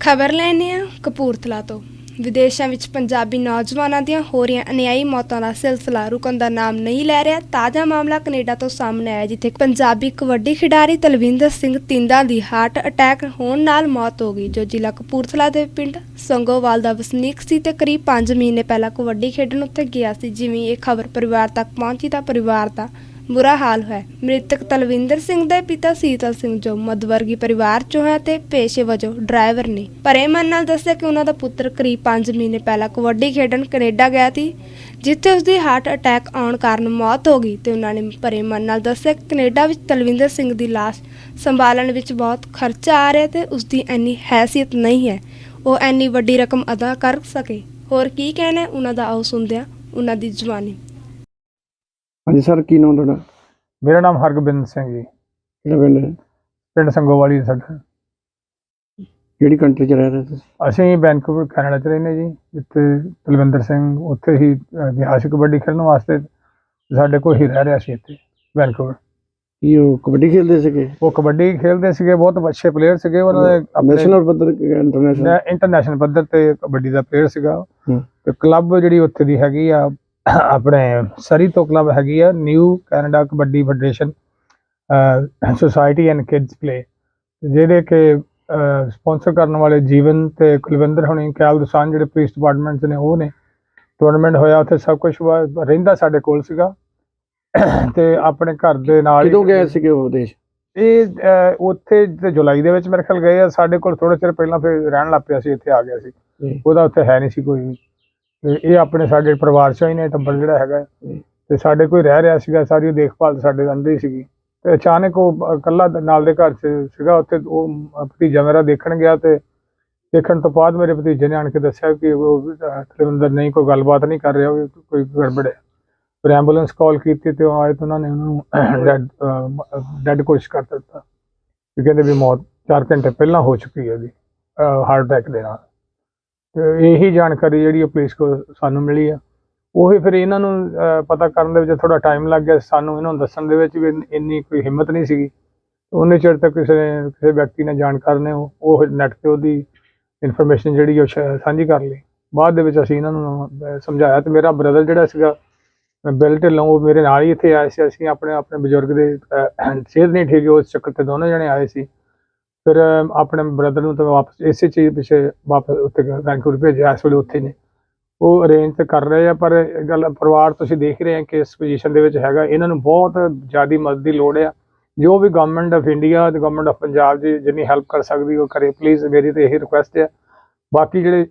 ਖਬਰ ਲੈਣੇ ਆ ਕਪੂਰਥਲਾ ਤੋਂ। ਵਿਦੇਸ਼ਾਂ ਵਿੱਚ ਪੰਜਾਬੀ ਨੌਜਵਾਨਾਂ ਦੀਆਂ ਹੋ ਰਹੀਆਂ ਅਨਿਆਈ ਮੌਤਾਂ ਦਾ ਸਿਲਸਿਲਾ ਰੁਕਣ ਦਾ ਨਾਮ ਨਹੀਂ ਲੈ ਰਿਹਾ, ਤਾਜ਼ਾ ਮਾਮਲਾ ਕੈਨੇਡਾ ਤੋਂ ਸਾਹਮਣੇ ਆਇਆ, ਜਿੱਥੇ ਪੰਜਾਬੀ ਕਬੱਡੀ ਖਿਡਾਰੀ ਤਲਵਿੰਦਰ ਸਿੰਘ ਤਿੰਦਾ ਦੀ ਹਾਰਟ ਅਟੈਕ ਹੋਣ ਨਾਲ ਮੌਤ ਹੋ ਗਈ, ਜੋ ਜ਼ਿਲ੍ਹਾ ਕਪੂਰਥਲਾ ਦੇ ਪਿੰਡ ਸੰਗੋਵਾਲ ਦਾ ਵਸਨੀਕ ਸੀ ਤੇ ਕਰੀਬ 5 ਮਹੀਨੇ ਪਹਿਲਾਂ ਕਬੱਡੀ ਖੇਡਣ ਉੱਤੇ ਗਿਆ ਸੀ, ਜਿਵੇਂ ਇਹ ਖਬਰ ਪਰਿਵਾਰ ਤੱਕ ਪਹੁੰਚੀ ਤਾਂ ਪਰਿਵਾਰ ਦਾ ਬੁਰਾ ਹਾਲ ਹੈ ਮ੍ਰਿਤਕ ਤਲਵਿੰਦਰ ਸਿੰਘ ਦੇ ਪਿਤਾ ਸੀਤਲ ਸਿੰਘ ਜੋ ਮਧਵਰਗੀ ਪਰਿਵਾਰ ਚੋਂ ਹੈ ਤੇ ਪੇਸ਼ੇ ਵਜੋਂ ਡਰਾਈਵਰ ਨੇ। ਭਰੇ ਮਨ ਨਾਲ ਦੱਸਿਆ ਕਿ ਉਹਨਾਂ ਦਾ ਪੁੱਤਰ ਕਰੀਬ 5 ਮਹੀਨੇ ਪਹਿਲਾਂ ਕਬੱਡੀ ਖੇਡਣ ਕੈਨੇਡਾ ਗਿਆ ਸੀ, ਜਿੱਥੇ ਉਸ ਦੀ ਹਾਰਟ ਅਟੈਕ ਆਉਣ ਕਾਰਨ ਮੌਤ ਹੋ ਗਈ ਤੇ ਉਹਨਾਂ ਨੇ ਭਰੇ ਮਨ ਨਾਲ ਦੱਸਿਆ ਕਿ ਕੈਨੇਡਾ ਵਿੱਚ ਤਲਵਿੰਦਰ ਸਿੰਘ ਦੀ ਲਾਸ਼ ਸੰਭਾਲਣ ਵਿੱਚ ਬਹੁਤ ਖਰਚਾ ਆ ਰਿਹਾ ਤੇ ਉਸ ਦੀ ਇੰਨੀ ਹੈਸੀਅਤ ਨਹੀਂ ਹੈ। ਉਹ ਇੰਨੀ ਵੱਡੀ ਰਕਮ ਅਦਾ ਕਰ ਸਕੇ। ਹੋਰ ਕੀ ਕਹਿਣਾ ਉਹਨਾਂ ਦਾ ਆਓ ਸੁਣਦਿਆਂ ਉਹਨਾਂ ਦੀ ਜਵਾਨੀ। ਹਾਂਜੀ ਸਰ ਕੀ ਨਾਮ ਤੁਹਾਡਾ? ਮੇਰਾ ਨਾਮ ਹਰਗੋਬਿੰਦ ਸਿੰਘ ਜੀ। ਕਿਹੜਾ ਪਿੰਡ ਹੈ? ਪਿੰਡ ਸੰਗੋਵਾਲੀ ਸਾਡਾ ਕਿਹੜੀ ਕੰਟਰੀ ਚ ਰਹਿ ਰਹੇ ਤੁਸੀਂ? ਅਸੀਂ ਵੈਨਕੂਵਰ ਕੈਨੇਡਾ ਚ ਰਹਿੰਦੇ ਜੀ ਜਿੱਥੇ ਤਲਵਿੰਦਰ ਸਿੰਘ ਉੱਥੇ ਹੀ ਅਹ, ਗਿਆ ਸੀ ਕਬੱਡੀ ਖੇਡਣ ਵਾਸਤੇ ਸਾਡੇ ਕੋਲ ਹੀ ਰਹਿ ਰਿਹਾ ਸੀ ਇੱਥੇ ਵੈਨਕੂਵਰ। ਕੀ ਉਹ ਕਬੱਡੀ ਖੇਡਦੇ ਸੀਗੇ? ਉਹ ਕਬੱਡੀ ਖੇਡਦੇ ਸੀਗੇ ਬਹੁਤ ਅੱਛੇ ਪਲੇਅਰ ਸੀਗੇ ਉਹਨਾਂ ਦੇ ਆਪਣੇ ਨੈਸ਼ਨਲ ਪੱਧਰ ਇੰਟਰਨੈਸ਼ਨਲ ਇੰਟਰਨੈਸ਼ਨਲ ਪੱਧਰ ਤੇ ਕਬੱਡੀ ਦਾ ਪਲੇਅਰ ਸੀਗਾ ਹੂੰ। ਤੇ ਕਲੱਬ ਜਿਹੜੀ ਉੱਥੇ ਦੀ ਹੈਗੀ ਆ ਆਪਣੇ ਸਰੀ ਤੋਂ ਕਲੱਬ ਹੈਗੀ ਆ new Canada kabaddi federation society and kids play ਜਿਹੜੇ ਕਿ ਸਪਾਂਸਰ ਕਰਨ ਵਾਲੇ ਜੀਵਨ ਤੇ ਕੁਲਵਿੰਦਰ ਹੁਣੀ ਕੈਲ ਦਸਾਨ ਜਿਹੜੇ ਪੁਲਿਸ ਡਿਪਾਰਟਮੈਂਟ ਨੇ ਉਹ ਨੇ। ਟੂਰਨਾਮੈਂਟ ਹੋਇਆ ਉੱਥੇ ਸਭ ਕੁਝ ਰਹਿੰਦਾ ਸਾਡੇ ਕੋਲ ਸੀਗਾ। ਤੇ ਆਪਣੇ ਘਰ ਦੇ ਨਾਲ ਕਿਦੋਂ ਗਏ ਸੀਗੇ ਉਹ ਦੇਸ਼? ਇਹ ਉੱਥੇ ਤੇ ਜੁਲਾਈ ਦੇ ਵਿੱਚ ਮੇਰੇ ਖਿਆਲ ਗਏ ਆ। ਸਾਡੇ ਕੋਲ ਥੋੜਾ ਚਿਰ ਪਹਿਲਾਂ ਫਿਰ ਰਹਿਣ ਲੱਗ ਪਿਆ ਸੀ ਇੱਥੇ ਆ ਗਿਆ ਸੀ। ਉਹਦਾ ਉੱਥੇ ਹੈ ਨਹੀਂ ਸੀ ਕੋਈ। ਤੇ ਇਹ ਆਪਣੇ ਸਾਡੇ ਪਰਿਵਾਰ ਚੋਂ ਹੀ ਨੇ ਟੱਬਰ ਜਿਹੜਾ ਹੈਗਾ। ਜੀ। ਤੇ ਸਾਡੇ ਕੋਈ ਰਹਿ ਰਿਹਾ ਸੀਗਾ, ਸਾਰੀ ਉਹ ਦੇਖਭਾਲ ਸਾਡੇ ਅੰਦਰ ਹੀ ਸੀਗੀ। ਤੇ ਅਚਾਨਕ ਉਹ ਇਕੱਲਾ ਨਾਲ ਦੇ ਘਰ 'ਚ ਸੀਗਾ, ਉੱਥੇ ਉਹ ਭਤੀਜਾ ਮੇਰਾ ਦੇਖਣ ਗਿਆ ਤੇ ਦੇਖਣ ਤੋਂ ਬਾਅਦ ਮੇਰੇ ਭਤੀਜੇ ਨੇ ਆਣ ਕੇ ਦੱਸਿਆ ਕਿ ਉਹ ਅੰਦਰ ਨਹੀਂ, ਕੋਈ ਗੱਲਬਾਤ ਨਹੀਂ ਕਰ ਰਿਹਾ, ਉਹ ਕੋਈ ਗੜਬੜ ਹੈ। ਫਿਰ ਐਂਬੂਲੈਂਸ ਕਾਲ ਕੀਤੀ ਤੇ ਉਹ ਆਏ ਤੇ ਉਹਨਾਂ ਨੇ ਉਹਨੂੰ ਨੂੰ ਡੈਡ ਕੋਸ਼ਿਸ਼ ਕਰ ਦਿੱਤਾ। ਕਿ ਕਹਿੰਦੇ ਵੀ ਮੌਤ 4 ਘੰਟੇ ਪਹਿਲਾਂ ਹੋ ਚੁੱਕੀ ਹੈ ਉਹਦੀ ਹਾਰਟ ਅਟੈਕ ਦੇ ਨਾਲ। ਤੇ ਇਹੀ ਜਾਣਕਾਰੀ ਜਿਹੜੀ ਉਹ ਪੁਲਿਸ ਕੋਲ ਸਾਨੂੰ ਮਿਲੀ ਆ। ਉਹੀ ਫਿਰ ਇਹਨਾਂ ਨੂੰ ਪਤਾ ਕਰਨ ਦੇ ਵਿੱਚ ਥੋੜਾ ਟਾਈਮ ਲੱਗ ਗਿਆ। ਸਾਨੂੰ ਇਹਨਾਂ ਨੂੰ ਦੱਸਣ ਦੇ ਵਿੱਚ ਵੀ ਇੰਨੀ ਕੋਈ ਹਿੰਮਤ ਨਹੀਂ ਸੀਗੀ। ਉਹਨੇ ਚਿਰ ਤੱਕ ਕਿਸੇ ਕਿਸੇ ਵਿਅਕਤੀ ਨੇ ਜਾਣਕਾਰ ਨੇ ਉਹ ਉਹ ਨੈਟ ਤੇ ਉਹਦੀ ਇਨਫੋਰਮੇਸ਼ਨ ਜਿਹੜੀ ਉਹ ਸਾਂਝੀ ਕਰ ਲਈ। ਬਾਅਦ ਦੇ ਵਿੱਚ ਅਸੀਂ ਇਹਨਾਂ ਨੂੰ ਸਮਝਾਇਆ ਤੇ ਮੇਰਾ ਬ੍ਰਦਰ ਜਿਹੜਾ ਸੀਗਾ ਬਿਲ ਢਿੱਲੋਂ ਉਹ ਮੇਰੇ ਨਾਲ ਹੀ ਇੱਥੇ ਆਏ ਸੀ। ਅਸੀਂ ਆਪਣੇ ਆਪਣੇ ਬਜ਼ੁਰਗ ਦੇ ਸਿਹਤ ਨਹੀਂ ਠੀਕ, ਉਸ ਚੱਕਰ ਤੇ ਦੋਨੋਂ ਜਣੇ ਆਏ ਸੀ। ਫਿਰ ਆਪਣੇ ਬ੍ਰਦਰ ਨੂੰ ਤਾਂ ਵਾਪਸ ਇਸੇ ਚੀਜ਼ ਪਿੱਛੇ ਵਾਪਸ ਉੱਥੇ ਵੈਂਕੂਵਰ ਭੇਜਿਆ ਇਸ ਵੇਲੇ ਉੱਥੇ ਨੇ। ਉਹ ਅਰੇਂਜ ਤੇ ਕਰ ਰਹੇ ਆ, ਪਰ ਇਹ ਗੱਲ ਪਰਿਵਾਰ ਤੁਸੀਂ ਦੇਖ ਰਹੇ ਆ ਕਿ ਇਸ ਪੋਜੀਸ਼ਨ ਦੇ ਵਿੱਚ ਹੈਗਾ। ਇਹਨਾਂ ਨੂੰ ਬਹੁਤ ਜ਼ਿਆਦੀ ਮਦਦ ਦੀ ਲੋੜ ਆ। ਜੋ ਵੀ ਗਵਰਨਮੈਂਟ ਆਫ ਇੰਡੀਆ ਤੇ ਗਵਰਨਮੈਂਟ ਆਫ ਪੰਜਾਬ ਜੀ ਜਿੰਨੀ ਹੈਲਪ ਕਰ ਸਕਦੀ ਉਹ ਕਰੇ। ਪਲੀਜ਼ ਮੇਰੀ ਤੇ ਇਹੀ ਰਿਕੁਐਸਟ ਹੈ ਬਾਕੀ ਜਿਹੜੇ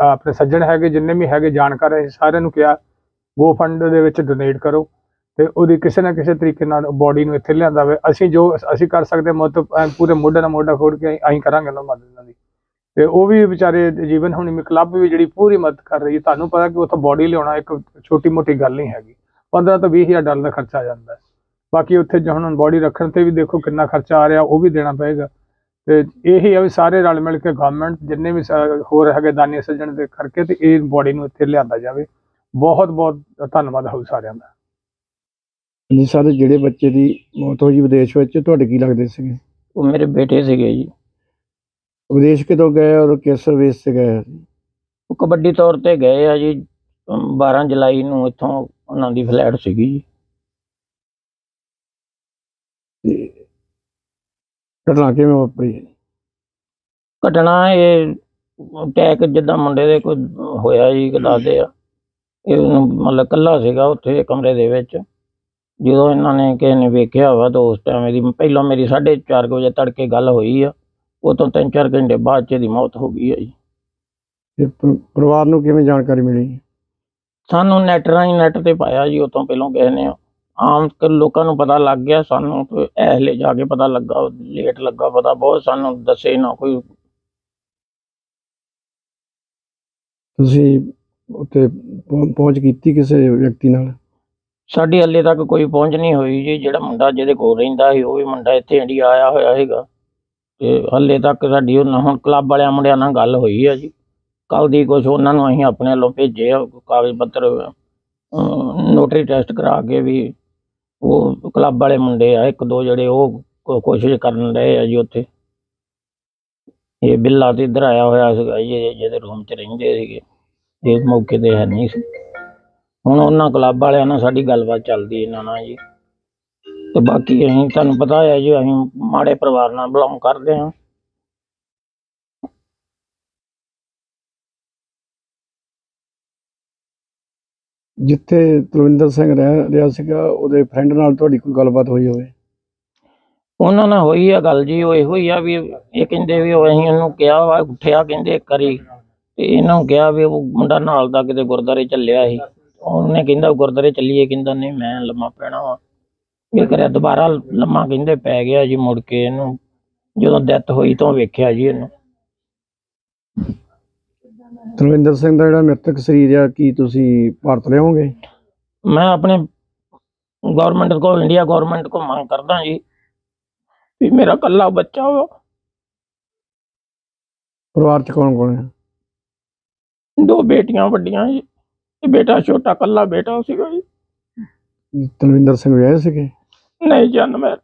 ਆਪਣੇ ਸੱਜਣ ਹੈਗੇ, ਜਿੰਨੇ ਵੀ ਹੈਗੇ ਜਾਣਕਾਰ ਹੈ ਸਾਰਿਆਂ ਨੂੰ ਕਿਹਾ ਗੋ ਫੰਡ ਦੇ ਵਿੱਚ ਡੋਨੇਟ ਕਰੋ। ਤੇ ਉਹਦੀ ਕਿਸੇ ਨਾ ਕਿਸੇ ਤਰੀਕੇ ਨਾਲ ਬੋਡੀ ਨੂੰ ਇੱਥੇ ਲਿਆਂਦਾ ਵੇ ਅਸੀਂ ਜੋ ਅਸੀਂ ਕਰ ਸਕਦੇ ਹਾਂ ਮਦਦ ਪੂਰੇ ਮੋਢੇ ਨਾਲ ਮੋਢਾ ਖੋੜ ਕੇ ਅਸੀਂ ਕਰਾਂਗੇ ਨਾ ਮਦਦ ਇਹਨਾਂ ਦੀ। ਤੇ ਉਹ ਵੀ ਵਿਚਾਰੇ ਜੀਵਨ ਹੁਣੀ ਕਲੱਬ ਵੀ ਜਿਹੜੀ ਪੂਰੀ ਮਦਦ ਕਰ ਰਹੀ ਹੈ। ਤੁਹਾਨੂੰ ਪਤਾ ਕਿ ਉੱਥੋਂ ਬੋਡੀ ਲਿਆਉਣਾ ਇੱਕ ਛੋਟੀ ਮੋਟੀ ਗੱਲ ਨਹੀਂ ਹੈਗੀ। 15 ਤੋਂ 20 ਹਜ਼ਾਰ ਡਾਲਰ ਦਾ ਖਰਚਾ ਆ ਜਾਂਦਾ ਹੈ। ਬਾਕੀ ਉੱਥੇ ਜੋ ਹੁਣ ਬੋਡੀ ਰੱਖਣ ਤੇ ਵੀ ਦੇਖੋ ਕਿੰਨਾ ਖਰਚਾ ਆ ਰਿਹਾ, ਉਹ ਵੀ ਦੇਣਾ ਪਏਗਾ। ਤੇ ਇਹੀ ਆ ਵੀ ਸਾਰੇ ਰਲ ਮਿਲ ਕੇ ਗਵਰਨਮੈਂਟ ਜਿੰਨੇ ਵੀ ਸ- ਹੋਰ ਹੈਗੇ ਦਾਨੀ ਸੱਜਣ ਦੇ ਕਰਕੇ ਤੇ ਇਹ ਬੋਡੀ ਨੂੰ ਇੱਥੇ ਲਿਆਂਦਾ ਜਾਵੇ। ਬਹੁਤ ਬਹੁਤ ਧੰਨਵਾਦ ਹੋਊ ਸਾਰਿਆਂ ਦਾ। ਜੀ ਸਰ ਜਿਹੜੇ ਬੱਚੇ ਦੀ ਮੌਤ ਹੋਈ ਵਿਦੇਸ਼ ਵਿੱਚ ਤੁਹਾਡੇ ਕੀ ਲੱਗਦੇ ਸੀਗੇ? ਉਹ ਮੇਰੇ ਬੇਟੇ ਸੀਗੇ ਜੀ। ਵਿਦੇਸ਼ ਕਿਦੋਂ ਗਏ ਔਰ ਕਿਸ ਵੇਸ ਤੇ ਗਏ ਉਹ ਕਬੱਡੀ ਤੌਰ ਤੇ ਗਏ ਆ ਜੀ ਅਮ 12 ਜੁਲਾਈ ਨੂੰ ਇੱਥੋਂ ਉਹਨਾਂ ਦੀ ਫਲੈਟ ਸੀਗੀ ਜੀ। ਤੇ ਘਟਨਾ ਕਿਵੇਂ ਵਾਪਰੀ? ਘਟਨਾ ਇਹ ਅਟੈਕ ਜਿੱਦਾਂ ਮੁੰਡੇ ਦੇ ਕੋਈ ਹੋਇਆ ਜੀ ਕਿ ਦੱਸਦੇ ਆ। ਇਹ ਮਤਲਬ ਕੱਲਾ ਸੀਗਾ ਉੱਥੇ ਕਮਰੇ ਦੇ ਵਿੱਚ। ਜਦੋਂ ਇਹਨਾਂ ਨੇ ਕਿਸੇ ਨੇ ਵੇਖਿਆ ਵਾ ਤਾਂ ਉਸ ਟਾਈਮ ਇਹਦੀ ਪਹਿਲਾਂ ਮੇਰੀ 4:30 ਵਜੇ ਤੜਕੇ ਗੱਲ ਹੋਈ ਆ ਉਹ ਤੋਂ 3-4 ਘੰਟੇ ਬਾਅਦ ਚ ਇਹਦੀ ਮੌਤ ਹੋ ਗਈ ਆ ਜੀ। ਤੇ ਪਰ- ਪਰਿਵਾਰ ਨੂੰ ਕਿਵੇਂ ਜਾਣਕਾਰੀ ਮਿਲੀ? ਸਾਨੂੰ ਨੈਟ ਰਾਹੀਂ ਨੈਟ ਤੇ ਪਾਇਆ ਜੀ ਉਤੋਂ ਪਹਿਲਾਂ ਕਿਸੇ ਨੇ। ਆਮ ਕ- ਲੋਕਾਂ ਨੂੰ ਪਤਾ ਲੱਗ ਗਿਆ ਸਾਨੂੰ ਤੇ ਐਹਲੇ ਜਾ ਕੇ ਪਤਾ ਲੱਗਾ ਲੇਟ ਲੱਗਾ ਪਤਾ ਬਹੁਤ ਸਾਨੂੰ ਦੱਸੇ ਨਾ ਕੋਈ। ਤੁਸੀਂ ਉੱਥੇ ਪਹੁੰ- ਪਹੁੰਚ ਕੀਤੀ ਕਿਸੇ ਵਿਅਕਤੀ ਨਾਲ? ਸਾਡੀ ਹੱਲੇ ਤੱਕ ਕੋਈ ਪਹੁੰਚ ਨਹੀਂ ਹੋਈ ਜੀ। ਜਿਹੜਾ ਮੁੰਡਾ ਜਿਹਦੇ ਕੋਲ ਰਹਿੰਦਾ ਸੀ, ਉਹ ਵੀ ਮੁੰਡਾ ਇੱਥੇ ਇੰਡੀਆ ਆਇਆ ਹੋਇਆ ਹੈਗਾ ਤੇ ਹੱਲੇ ਤੱਕ ਸਾਡੀ ਉਹਨਾਂ ਹੁਣ ਕਲੱਬ ਵਾਲਿਆਂ ਮੁੰਡਿਆਂ ਨਾਲ ਗੱਲ ਹੋਈ ਆ ਜੀ। ਕੱਲ ਦੀ ਕੁਛ ਉਹਨਾਂ ਨੂੰ ਅਸੀਂ ਆਪਣੇ ਵੱਲੋਂ ਭੇਜੇ ਆ, ਕਾਗਜ਼ ਪੱਤਰ ਨੋਟਰੀ ਟੈਸਟ ਕਰਾ ਕੇ ਵੀ ਉਹ ਕਲੱਬ ਵਾਲੇ ਮੁੰਡੇ ਆ, ਇੱਕ ਦੋ ਜਿਹੜੇ ਉਹ ਕੋਸ਼ਿਸ਼ ਕਰਨ ਰਹੇ ਆ ਜੀ ਉੱਥੇ। ਇਹ ਬਿੱਲਾ ਤੇ ਇੱਧਰ ਆਇਆ ਹੋਇਆ ਸੀਗਾ ਜੀ ਜਿਹਦੇ ਰੂਮ 'ਚ ਰਹਿੰਦੇ ਸੀਗੇ। ਇਸ ਮੌਕੇ ਤੇ ਹੈ ਨਹੀਂ ਸੀ। ਹੁਣ ਉਹਨਾਂ ਕਲੱਬ ਵਾਲਿਆਂ ਨਾਲ ਸਾਡੀ ਗੱਲਬਾਤ ਚੱਲਦੀ ਇਹਨਾਂ ਨਾਲ ਜੀ। ਤੇ ਬਾਕੀ ਅਸੀਂ ਤੁਹਾਨੂੰ ਪਤਾ ਹੈ ਜੀ ਅਸੀਂ ਮਾੜੇ ਪਰਿਵਾਰ ਨਾਲ ਬਿਲੋਂਗ ਕਰਦੇ ਹਾਂ। ਜਿੱਥੇ ਤਲਵਿੰਦਰ ਸਿੰਘ ਰਹਿ ਰਿਹਾ ਸੀਗਾ ਉਹਦੇ ਫਰੈਂਡ ਨਾਲ ਤੁਹਾਡੀ ਕੋਈ ਗੱਲਬਾਤ ਹੋਈ ਹੋਵੇ? ਉਹਨਾਂ ਨਾਲ ਹੋਈ ਆ ਗੱਲ ਜੀ ਉਹ ਇਹੋ ਹੀ ਆ ਵੀ ਇਹ ਕਹਿੰਦੇ ਵੀ ਉਹ ਅਸੀਂ ਉਹਨੂੰ ਕਿਹਾ ਵਾ ਉੱਠਿਆ ਕਹਿੰਦੇ ਇੱਕ ਵਾਰੀ। ਤੇ ਇਹਨਾਂ ਨੂੰ ਕਿਹਾ ਵੀ ਉਹ ਮੁੰਡਾ ਨਾਲ ਦਾ ਕਿਤੇ ਗੁਰਦਾਰੇ ਚੱਲਿਆ ਸੀ। ਉਹਨੇ ਕਹਿੰਦਾ ਗੁਰਦਾਰੇ ਚੱਲੀਏ ਕਹਿੰਦਾ ਨਹੀਂ ਮੈਂ ਲੰਮਾ ਪੈਣਾ ਵਾ। ਇਹ ਕਰਿਆ ਦੁਬਾਰਾ ਲੰਮਾ ਕਹਿੰਦੇ ਪੈ ਗਿਆ ਜੀ ਮੁੜ ਕੇ ਇਹਨੂੰ ਜਦੋਂ ਡੈਥ ਹੋਈ ਤਾਂ ਵੇਖਿਆ ਜੀ ਇਹਨੂੰ। ਤਲਵਿੰਦਰ ਸਿੰਘ ਦਾ ਜਿਹੜਾ ਮ੍ਰਿਤਕ ਸਰੀਰ ਆ ਕੀ ਤੁਸੀਂ ਭਾਰਤ ਲਿਆਓਗੇ? ਮੈਂ ਆਪਣੇ ਗਵਰਨਮੈਂਟ ਕੋ ਇੰਡੀਆ ਗਵਰਨਮੈਂਟ ਕੋ ਮੰਗ ਕਰਦਾ ਜੀ ਵੀ ਮੇਰਾ ਕੱਲਾ ਬੱਚਾ ਵਾ ਪਰਿਵਾਰ ਚ ਕੌਣ ਕੌਣ ਹੈ ਦੋ ਬੇਟੀਆਂ ਵੱਡੀਆਂ ਜੀ। ਤੇ ਬੇਟਾ ਛੋਟਾ ਕੱਲਾ ਬੇਟਾ ਸੀਗਾ ਜੀ ਤਲਵਿੰਦਰ ਸਿੰਘ ਵਿਆਹੇ ਸੀਗੇ ਨਹੀਂ ਜਨਮ ਹੈ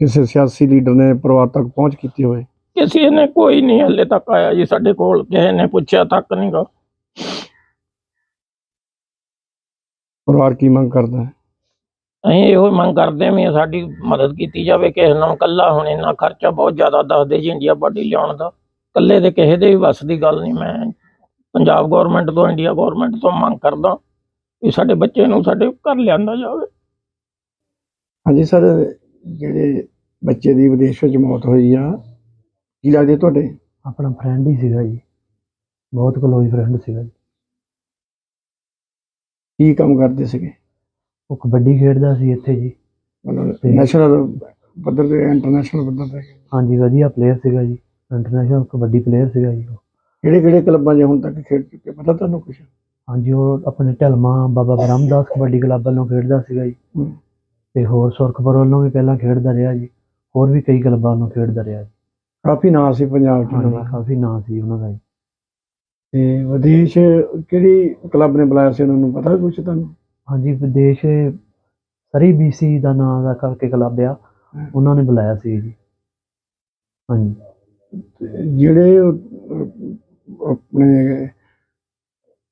ਕਿਸੇ ਸਿਆਸੀ ਲੀਡਰ ਨੇ ਪਰਿਵਾਰ ਤੱਕ ਪਹੁੰਚ ਕੀਤੀ ਹੋਵੇ ਕਿਸੇ ਨੇ ਕੋਈ ਨਹੀਂ ਹਲੇ ਤੱਕ ਆਇਆ ਜੀ ਸਾਡੇ ਕੋਲ ਕਿਸੇ ਨੇ ਪੁੱਛਿਆ ਤੱਕ ਨਹੀਂ ਗਾ ਪਰਿਵਾਰ ਕੀ ਮੰਗ ਕਰਦਾ ਹੈ ਅਸੀਂ ਇਹੋ ਹੀ ਮੰਗ ਕਰਦੇ ਹਾਂ ਵੀ ਸਾਡੀ ਮਦਦ ਕੀਤੀ ਜਾਵੇ ਕਿਸੇ ਨਾਲ ਕੱਲਾ ਹੁਣ ਇੰਨਾ ਖਰਚਾ ਬਹੁਤ ਜ਼ਿਆਦਾ ਦੱਸਦੇ ਜੀ ਇੰਡੀਆ ਬਾਡੀ ਲਿਆਉਣ ਦਾ ਕੱਲੇ ਦੇ ਕਿਸੇ ਦੇ ਵੀ ਵੱਸ ਦੀ ਗੱਲ ਨਹੀਂ ਮੈਂ ਪੰਜਾਬ ਗਵਰਨਮੈਂਟ ਤੋਂ ਇੰਡੀਆ ਗਵਰਨਮੈਂਟ ਤੋਂ ਮੰਗ ਕਰਦਾ ਵੀ ਸਾਡੇ ਬੱਚੇ ਨੂੰ ਸਾਡੇ ਘਰ ਲਿਆਂਦਾ ਜਾਵੇ। ਹਾਂਜੀ ਸਰ ਜਿਹੜੇ ਬੱਚੇ ਦੀ ਵਿਦੇਸ਼ ਵਿੱਚ ਮੌਤ ਹੋਈ ਆ ਕੀ ਲੱਗਦੇ ਤੁਹਾਡੇ? ਆਪਣਾ ਫਰੈਂਡ ਹੀ ਸੀਗਾ ਜੀ। ਬਹੁਤ ਕਲੋਜ਼ ਫਰੈਂਡ ਸੀਗਾ ਜੀ। ਕੀ ਕੰਮ ਕਰਦੇ ਸੀਗੇ? ਉਹ ਕਬੱਡੀ ਖੇਡਦਾ ਸੀ ਇੱਥੇ ਜੀ। ਮਤਲਬ ਨੈਸ਼ਨਲ ਪੱਧਰ ਤੇ ਇੰਟਰਨੈਸ਼ਨਲ ਪੱਧਰ ਤੇ। ਹਾਂਜੀ ਵਧੀਆ ਪਲੇਅਰ ਸੀਗਾ ਜੀ। ਇੰਟਰਨੈਸ਼ਨਲ ਕਬੱਡੀ ਪਲੇਅਰ ਸੀਗਾ ਜੀ ਉਹ। ਕਿਹੜੇ ਕਿਹੜੇ ਕਲੱਬਾਂ 'ਚ ਹੁਣ ਤੱਕ ਖੇਡ ਚੁੱਕੇ? ਪਤਾ ਤੁਹਾਨੂੰ ਕੁਝ ਹਾਂਜੀ ਉਹ ਆਪਣੇ ਢਲਮਾ ਬਾਬਾ ਬ੍ਰਹਮਦਾਸ ਕਬੱਡੀ ਕਲੱਬ ਵੱਲੋਂ ਖੇਡਦਾ ਸੀਗਾ ਜੀ। ਤੇ ਹੋਰ ਸੁਰਖਪੁਰ ਵੱਲੋਂ ਵੀ ਪਹਿਲਾਂ ਖੇਡਦਾ ਰਿਹਾ ਜੀ। ਹੋਰ ਵੀ ਕਈ ਕਲੱਬਾਂ ਵੱਲੋਂ ਖੇਡਦਾ ਰਿਹਾ ਜੀ। ਕਾਫੀ ਨਾਂ ਸੀ ਪੰਜਾਬ 'ਚ ਉਹਨਾਂ ਦਾ। ਕਾਫੀ ਨਾਂ ਸੀ ਉਹਨਾਂ ਦਾ ਜੀ। ਤੇ ਵਿਦੇਸ਼ ਕਿਹੜੀ ਕਲੱਬ ਨੇ ਬੁਲਾਇਆ ਸੀ ਉਹਨਾਂ ਨੂੰ? ਪਤਾ ਕੁਝ ਤੁਹਾਨੂੰ? ਹਾਂਜੀ ਵਿਦੇਸ਼ ਸਰੀ ਬੀਸੀ ਦਾ ਨਾਂ ਦਾ ਕਰਕੇ ਕਲੱਬ ਆ। ਉਹਨਾਂ ਨੇ ਬੁਲਾਇਆ ਸੀ ਜੀ। ਹਾਂਜੀ। ਤੇ ਜਿਹੜੇ ਉਹ, ਅਹ, ਆਪਣੇ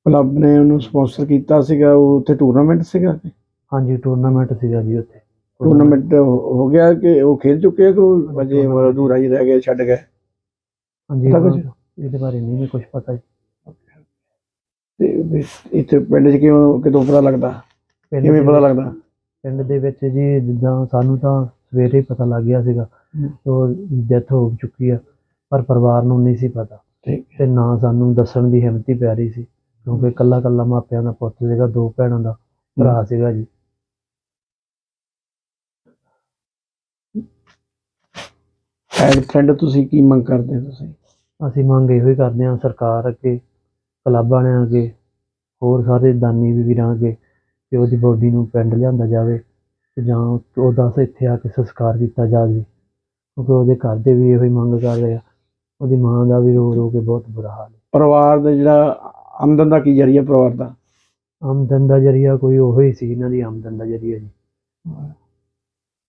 ਕਲੱਬ ਨੇ ਉਹਨੂੰ ਸਪਾਂਸਰ ਕੀਤਾ ਸੀਗਾ ਉਹ ਉੱਥੇ ਟੂਰਨਾਮੈਂਟ ਸੀਗਾ ਹਾਂਜੀ ਟੂਰਨਾਮੈਂਟ ਸੀਗਾ ਜੀ ਉੱਥੇ। ਟੂਰਨਾਮੈਂਟ ਹੋ ਗਿਆ ਕਿ ਉਹ ਖੇਡ ਚੁੱਕੇ ਆ ਕਿ ਉਹ ਅਜੇ ਅਧੂਰਾ ਹੀ ਰਹਿ ਗਿਆ ਛੱਡ ਗਏ ਹਾਂਜੀ ਇਹਦੇ ਬਾਰੇ ਨਹੀਂ ਮੈਨੂੰ ਕੁਝ ਪਤਾ ਜੀ। ਤੇ ਉਹਦੇ- ਇੱਥੇ ਪਿੰਡ 'ਚ ਕਿਉਂ ਕਿਦੋਂ ਪਤਾ ਲੱਗਦਾ? ਪਿੰਡ ਕਿਵੇਂ ਦੇ ਪਤਾ ਵਿੱਚ- ਲੱਗਦਾ? ਪਿੰਡ ਦੇ ਵਿੱਚ ਜੀ ਜਿੱਦਾਂ ਸਾਨੂੰ ਤਾਂ ਸਵੇਰੇ ਹੀ ਪਤਾ ਲੱਗ ਗਿਆ ਸੀਗਾ ਹਮ। ਉਹ ਡੈਥ ਹੋ ਚੁੱਕੀ ਆ। ਪਰ ਪਰਿਵਾਰ ਨੂੰ ਨਹੀਂ ਸੀ ਪਤਾ। ਠੀਕ ਤੇ ਨਾ ਸਾਨੂੰ ਦੱਸਣ ਦੀ ਹਿੰਮਤ ਹੀ ਪੈ ਰਹੀ ਸੀ ਕਿਉਂਕਿ ਇਕੱਲਾ ਇਕੱਲਾ ਮਾਪਿਆਂ ਦਾ ਪੁੱਤ ਸੀਗਾ ਦੋ ਭੈਣਾਂ ਦਾ ਭਰਾ ਸੀਗਾ ਜੀ। ਐਜ਼ ਫਰੈਂਡ ਤੁਸੀਂ ਕੀ ਮੰਗ ਕਰਦੇ ਹੋ ਤੁਸੀਂ? ਅਸੀਂ ਮੰਗ ਇਹੋ ਹੀ ਕਰਦੇ ਹਾਂ ਸਰਕਾਰ ਅੱਗੇ ਕਲੱਬ ਵਾਲਿਆਂ ਅੱਗੇ ਹੋਰ ਸਾਰੇ ਦਾਨੀ ਵੀਰਾਂ ਅੱਗੇ ਕਿ ਉਹਦੀ ਬੋਡੀ ਨੂੰ ਪਿੰਡ ਲਿਆਂਦਾ ਜਾਵੇ ਤੇ ਜਾਂ ਉਹਦਾ ਇੱਥੇ ਆ ਕੇ ਸੰਸਕਾਰ ਕੀਤਾ ਜਾਵੇ। ਕਿਉਂਕਿ ਉਹਦੇ ਘਰ ਦੇ ਵੀ ਇਹੋ ਹੀ ਮੰਗ ਕਰ ਰਹੇ ਆ। ਉਹਦੀ ਮਾਂ ਦਾ ਵੀ ਰੋ ਰੋ ਕੇ ਬਹੁਤ ਬੁਰਾ ਹਾਲ ਹੈ। ਪਰਿਵਾਰ ਦਾ ਜਿਹੜਾ ਆਮਦਨ ਦਾ ਕੀ ਜਰੀਆ ਪਰਿਵਾਰ ਦਾ? ਆਮਦਨ ਦਾ ਜਰੀਆ ਕੋਈ ਉਹੋ ਹੀ ਸੀ ਇਹਨਾਂ ਦੀ ਆਮਦਨ ਦਾ ਜਰੀਆ ਜੀ।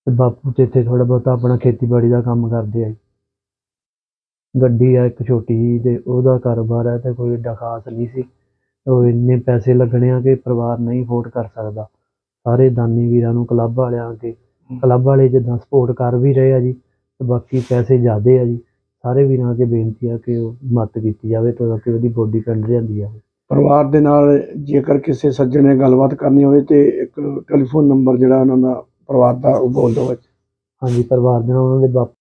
ਤੇ ਬਾਪੂ ਤੇ ਇੱਥੇ ਥੋੜਾ ਬਹੁਤਾ ਆਪਣਾ ਖੇਤੀਬਾੜੀ ਦਾ ਕੰਮ ਕਰਦੇ ਆ ਜੀ। ਗੱਡੀ ਆ ਇੱਕ ਛੋਟੀ ਜਿਹੀ ਤੇ ਉਹਦਾ ਕਾਰੋਬਾਰ ਹੈ ਤੇ ਕੋਈ ਏਡਾ ਖਾਸ ਨਹੀਂ ਸੀ। ਉਹ ਇੰਨੇ ਪੈਸੇ ਲੱਗਣੇ ਆ ਕਿ ਪਰਿਵਾਰ ਨਹੀਂ ਅਫੋਰਡ ਕਰ ਸਕਦਾ। ਸਾਰੇ ਦਾਨੀ ਵੀਰਾਂ ਨੂੰ ਕਲੱਬ ਵਾਲਿਆਂ ਅੱਗੇ ਕਲੱਬ ਵਾਲੇ ਜਿੱਦਾਂ ਸਪੋਰਟ ਕਰ ਵੀ ਰਹੇ ਆ ਜੀ ਤੇ ਬਾਕੀ ਪੈਸੇ ਜ਼ਿਆਦੇ ਆ ਜੀ। ਸਾਰੇ ਵੀਰਾਂ ਅੱਗੇ ਬੇਨਤੀ ਆ ਕਿ ਉਹ ਮਦਦ ਕੀਤੀ ਜਾਵੇ ਤਾਂ ਕਿ ਉਹਦੀ ਬੋਡੀ ਪਿੰਡ ਲਿਆਂਦੀ ਜਾਵੇ। ਪਰਿਵਾਰ ਦੇ ਨਾਲ ਜੇਕਰ ਕਿਸੇ ਸੱਜਣ ਨੇ ਗੱਲਬਾਤ ਕਰਨੀ ਹੋਵੇ ਤੇ ਇੱਕ ਟੈਲੀਫੋਨ ਨੰਬਰ ਜਿਹੜਾ ਉਹਨਾਂ ਦਾ ਪਰਿਵਾਰ ਦਾ ਉਹ ਬੋਲ ਦਿਓ ਵਿੱਚ। ਹਾਂਜੀ ਪਰਿਵਾਰ ਦੇ ਨਾਲ ਉਹਨਾਂ ਦੇ ਬਾਪੂ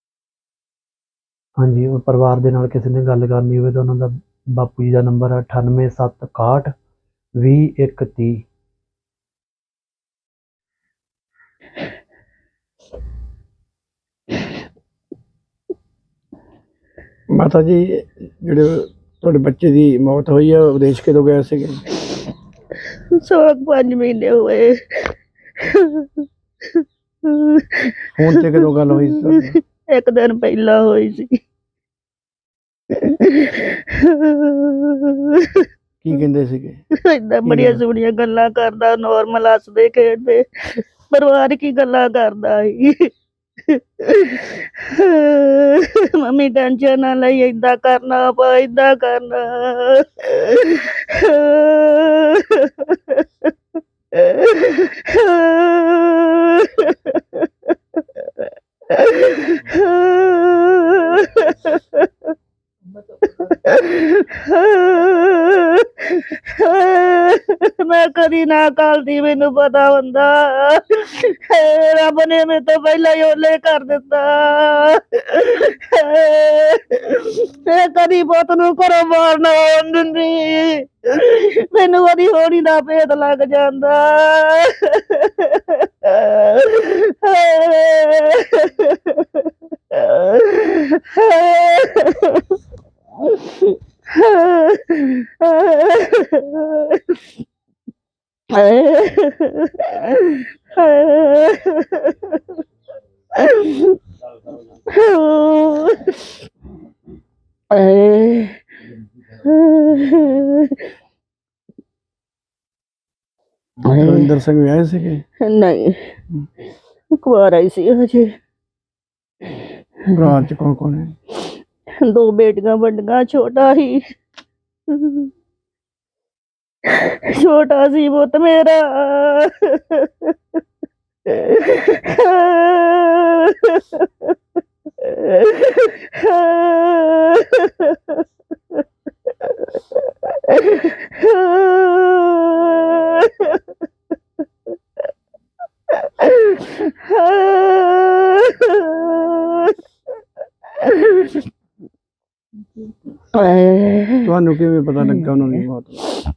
ਹਾਂਜੀ ਉਹ ਪਰਿਵਾਰ ਦੇ ਨਾਲ ਕਿਸੇ ਨੇ ਗੱਲ ਕਰਨੀ ਹੋਵੇ ਤਾਂ ਉਹਨਾਂ ਦਾ ਬਾਪੂ ਜੀ ਦਾ ਨੰਬਰ ਹੈ 98761 2130 ਮਾਤਾ ਜੀ ਜਿਹੜੇ ਤੁਹਾਡੇ ਬੱਚੇ ਦੀ ਮੌਤ ਹੋਈ ਆ ਵਿਦੇਸ਼ ਕਿਦੋਂ ਗਏ ਸੀਗੇ? ਸੋਗ ਪੰਜ ਮਹੀਨੇ ਹੋਏ। ਫੋਨ ਤੇ ਕਦੋਂ ਗੱਲ ਹੋਈ ਸੀ ਤੁਹਾਡੀ? ਇੱਕ ਦਿਨ ਪਹਿਲਾਂ ਹੋਈ ਸੀ। ਕੀ ਕਹਿੰਦੇ ਸੀਗੇ? ਏਦਾਂ ਬੜੀਆਂ ਸੋਹਣੀਆਂ ਗੱਲਾਂ ਕਰਦਾ ਨਾਰਮਲ ਹੱਸਦੇ ਖੇਡਦੇ। ਪਰਿਵਾਰ ਕੀ ਗੱਲਾਂ ਕਰਦਾ ਸੀ? ਮੰਮੀ ਟੈਨਸ਼ਨ ਨਾ ਲਈ ਏਦਾਂ ਕਰਨਾ ਆਪਾਂ ਏਦਾਂ ਕਰਨਾ ਮੈਂ ਕਦੀ ਨਾ ਕਰਦੀ ਮੈਨੂੰ ਪਤਾ ਹੁੰਦਾ ਹੇ ਰੱਬ ਨੇ ਮੇਰੇ ਤੋਂ ਪਹਿਲਾਂ ਹੀ ਓਲੇ ਕਰ ਦਿੱਤਾ। ਮੈਂ ਕਦੀ ਪੁੱਤ ਨੂੰ ਘਰੋਂ ਬਾਹਰ ਨਾ ਆਉਣ ਦਿੰਦੀ। ਮੈਨੂੰ ਉਹਦੀ ਹੋਣੀ ਦਾ ਭੇਦ ਲੱਗ ਜਾਂਦਾ। ਰਵਿੰਦਰ ਸਿੰਘ ਵਿਆਹੇ ਸੀਗੇ? ਨਹੀਂ। ਕੁਆਰਾ ਹੀ ਸੀ ਹਜੇ। ਪਰਿਵਾਰ ਚ ਕੌਣ ਕੌਣ ਹੈ? ਦੋ ਬੇਟੀਆਂ ਵੱਡੀਆਂ ਛੋਟਾ ਹੀ। ਛੋਟਾ ਸੀ ਪੁੱਤ ਮੇਰਾ ਤੁਹਾਨੂੰ ਕਿਵੇਂ ਪਤਾ ਲੱਗਾ ਉਹਨਾਂ ਦੀ ਮੌਤ ਦਾ?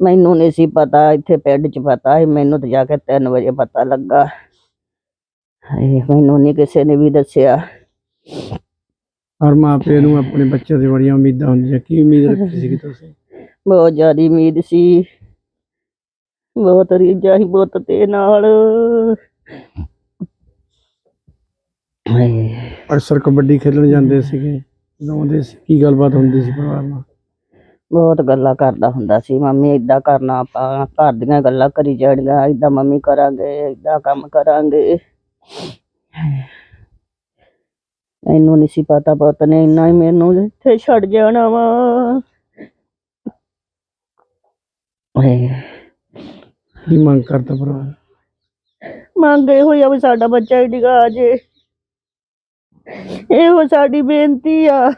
ਮੈਨੂੰ ਨਹੀਂ ਸੀ ਪਤਾ ਇੱਥੇ ਪਿੰਡ 'ਚ ਪਤਾ ਸੀ ਮੈਨੂੰ ਤਾਂ ਜਾ ਕੇ 3 ਵਜੇ ਪਤਾ ਲੱਗਾ। ਹਾਏ ਮੈਨੂੰ ਨਹੀਂ ਕਿਸੇ ਨੇ ਵੀ ਦੱਸਿਆ। ਹਰ ਮਾਂ ਪਿਓ ਨੂੰ ਆਪਣੇ ਬੱਚੇ ਤੇ ਬੜੀਆਂ ਉਮੀਦਾਂ ਹੁੰਦੀਆਂ। ਕੀ ਉਮੀਦ ਰੱਖੀ ਸੀਗੀ ਤੁਸੀਂ? ਬਹੁਤ ਜ਼ਿਆਦਾ ਉਮੀਦ ਸੀ। ਬਹੁਤ ਰੀਝਾਂ ਸੀ ਪੁੱਤ ਤੇ ਨਾਲ। ਹਾਏ। ਅਕਸਰ ਕਬੱਡੀ ਖੇਡਣ ਜਾਂਦੇ ਸੀਗੇ। ਜਦੋਂ ਆਉਂਦੇ ਸੀ। ਕੀ ਗੱਲਬਾਤ ਹੁੰਦੀ ਸੀ ਪਰਿਵਾਰ ਨਾਲ? ਬਹੁਤ ਗੱਲਾਂ ਕਰਦਾ ਹੁੰਦਾ ਸੀ ਮੰਮੀ ਏਦਾਂ ਕਰਨਾ ਆਪਾਂ ਘਰ ਦੀਆਂ ਗੱਲਾਂ ਕਰੀ ਜਾਣੀਆਂ ਏਦਾਂ ਮੰਮੀ ਕਰਾਂਗੇ ਏਦਾਂ ਕੰਮ ਕਰਾਂਗੇ। ਮੈਨੂੰ ਨਹੀਂ ਸੀ ਪਤਾ ਪੁੱਤ ਨੇ ਇੰਨਾ ਹੀ ਮੈਨੂੰ ਇੱਥੇ ਛੱਡ ਜਾਣਾ ਵਾ। ਕੀ ਮੰਗ ਕਰਦਾ ਪਰਿਵਾਰ ਮੰਗੇ ਹੋਇਆ ਵੀ ਸਾਡਾ ਬੱਚਾ ਈਡੀਗਾ ਆ ਜੇ। ਇਹੋ ਸਾਡੀ ਬੇਨਤੀ ਆ।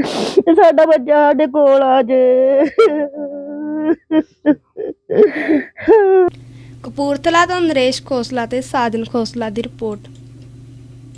ਕਿ ਸਾਡਾ ਬੱਚਾ ਸਾਡੇ ਕੋਲ ਆ ਜੇ। ਕਪੂਰਥਲਾ ਤੋਂ ਨਰੇਸ਼ ਖੋਸਲਾ ਤੇ ਸਾਜਨ ਖੋਸਲਾ ਦੀ ਰਿਪੋਰਟ।